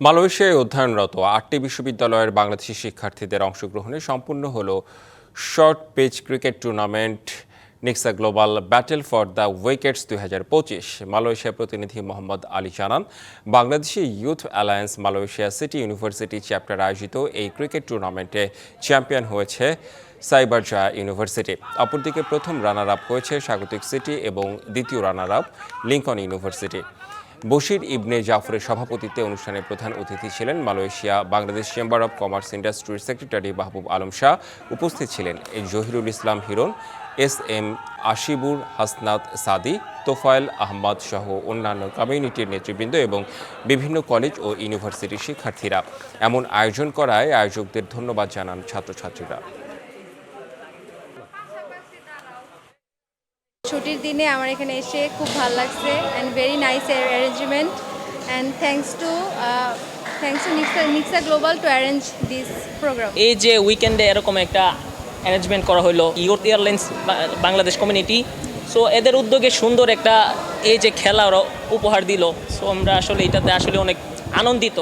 মালয়েশিয়ায় অধ্যয়নরত আটটি বিশ্ববিদ্যালয়ের বাংলাদেশি শিক্ষার্থীদের অংশগ্রহণে সম্পূর্ণ হল short pitch cricket tournament, Niksa global battle for the wickets দুই হাজার পঁচিশ, মালয়েশিয়া প্রতিনিধি মোহাম্মদ আলী জানান, Bangladeshi youth alliance Malaysia city university chapter আয়োজিত এই ক্রিকেট টুর্নামেন্টে চ্যাম্পিয়ন হয়েছে সাইবারজা ইউনিভার্সিটি। অপরদিকে প্রথম রানার আপ হয়েছে স্বাগতিক সিটি এবং দ্বিতীয় runner up Lincoln university. Bashir Ibne জাফরের সভাপতিত্বে অনুষ্ঠানে প্রধান অতিথি ছিলেন Malaysia, Bangladesh chamber of commerce ইন্ডাস্ট্রির সেক্রেটারি মাহবুব আলম শাহ। উপস্থিত ছিলেন জহিরুল ইসলাম হিরণ, এস এম আশিবুর হাসনাত সাদি, তোফায়েল আহমদ সহ অন্যান্য কমিউনিটির নেতৃবৃন্দ এবং বিভিন্ন কলেজ ও ইউনিভার্সিটির শিক্ষার্থীরা। এমন আয়োজন করায় আয়োজকদের ধন্যবাদ জানান ছাত্রছাত্রীরা। ছুটির দিনে আমার এখানে এসে খুব ভালো লাগছে and very nice arrangement and thanks to thanks to Niksa Niksa global to arrange this program এই যে উইকেন্ডে এরকম একটা অ্যারেঞ্জমেন্ট করা হলো youth airlines Bangladesh community so এদের উদ্যোগে সুন্দর একটা এই যে খেলা ওরা উপহার দিল সো আমরা আসলে এটাতে আসলে অনেক আনন্দিত।